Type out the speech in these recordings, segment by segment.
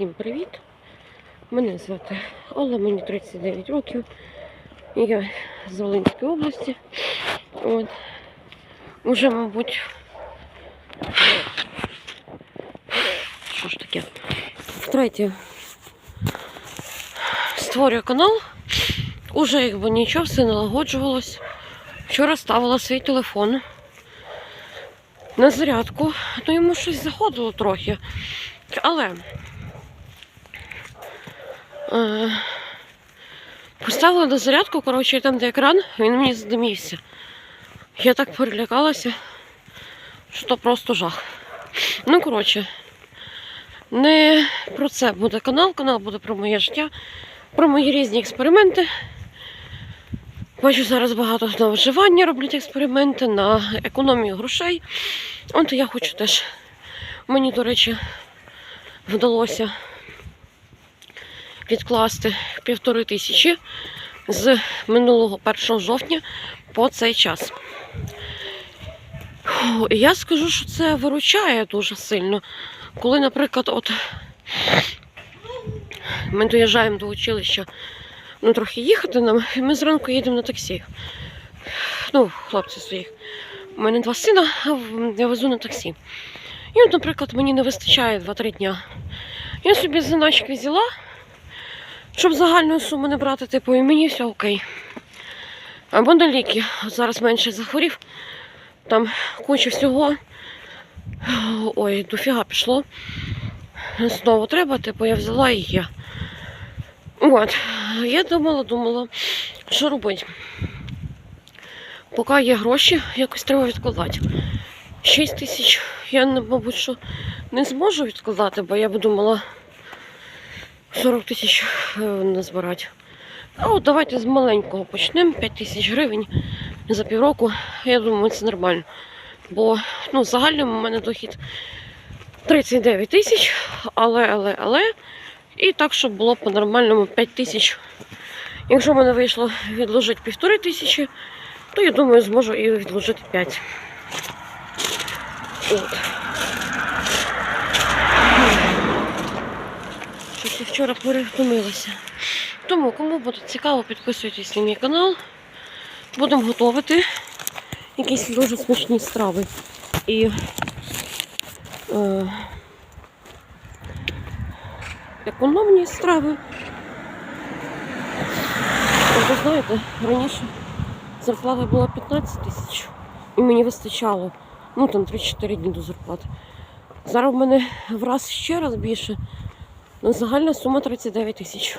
Всім привіт! Мене звати Олла, мені 39 років. Я з Волинської області. От. Уже, мабуть. Що ж таке? Втретє. Створюю канал. Уже якби нічого, все налагоджувалось. Вчора ставила свій телефон на зарядку. Ну йому щось заходило трохи. Але поставила на зарядку, коротше, там, де екран, він мені задимівся. Я так перелякалася, що то просто жах. Ну, коротше, не про це буде канал. Канал буде про моє життя, про мої різні експерименти. Бачу, зараз багато на виживання роблять експерименти, на економію грошей. От я хочу теж. Мені, до речі, вдалося відкласти півтори тисячі з минулого 1 жовтня по цей час. Я скажу, що це виручає дуже сильно. Коли, наприклад, от ми доїжджаємо до училища, ну трохи їхати нам, і ми зранку їдемо на таксі. Ну, хлопці своїх. У мене два сина, а я везу на таксі. І от, наприклад, мені не вистачає 2-3 дня. Я собі заначки взяла, щоб загальну суму не брати, типу, і мені все окей. Або на ліки. Зараз менше захворів. Там куча всього. Ой, дофіга пішло. Знову треба, типу, я взяла і є. От. Я думала, думала, що робити. Поки є гроші, якось треба відкладати. 6 тисяч я, мабуть, що не зможу відкладати, бо я б думала 40 тисяч е, назбирати. А от давайте з маленького почнемо. 5 тисяч гривень за півроку. Я думаю, це нормально. Бо ну, в загальному у мене дохід 39 тисяч, але, але, але. І так, щоб було по-нормальному 5 тисяч. Якщо в мене вийшло відложити півтори тисячі, то я думаю, зможу і відложити 5. От. Щось вчора перевтомилася. Тому, кому буде цікаво, підписуйтесь на мій канал. Будемо готувати якісь дуже смачні страви. І е, економні страви. Ви знаєте, раніше зарплата була 15 тисяч і мені вистачало. Ну там 3-4 дні до зарплати. Зараз в мене в раз ще раз більше. Ну, загальна сума 39 тисяч.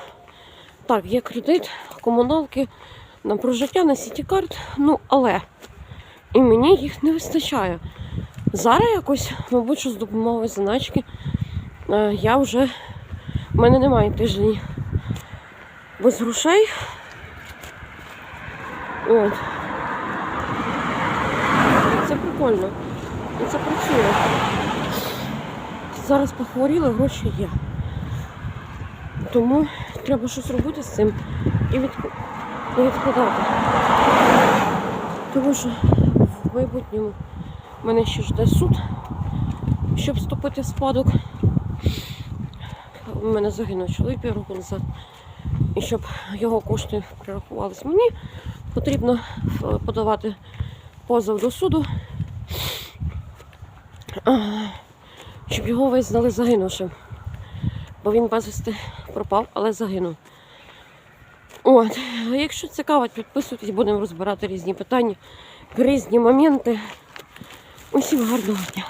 Так, є кредит, комуналки на прожиття, на сіті-карт. Ну, але і мені їх не вистачає. Зараз якось, мабуть, що з допомогою заначки е, я вже в мене немає тиждень без грошей. От. Це прикольно. І це працює. Зараз похворіли, гроші є. Тому треба щось робити з цим і, від... відкладати. Тому що в майбутньому мене ще жде суд, щоб вступити в спадок. У мене загинув чоловік півроку назад. І щоб його кошти прирахувались мені, потрібно е, подавати позов до суду, щоб його визнали загинувшим. Бо він безвісти пропав, але загинув. От, а якщо цікавить, підписуйтесь, будемо розбирати різні питання, різні моменти. Усім гарного дня.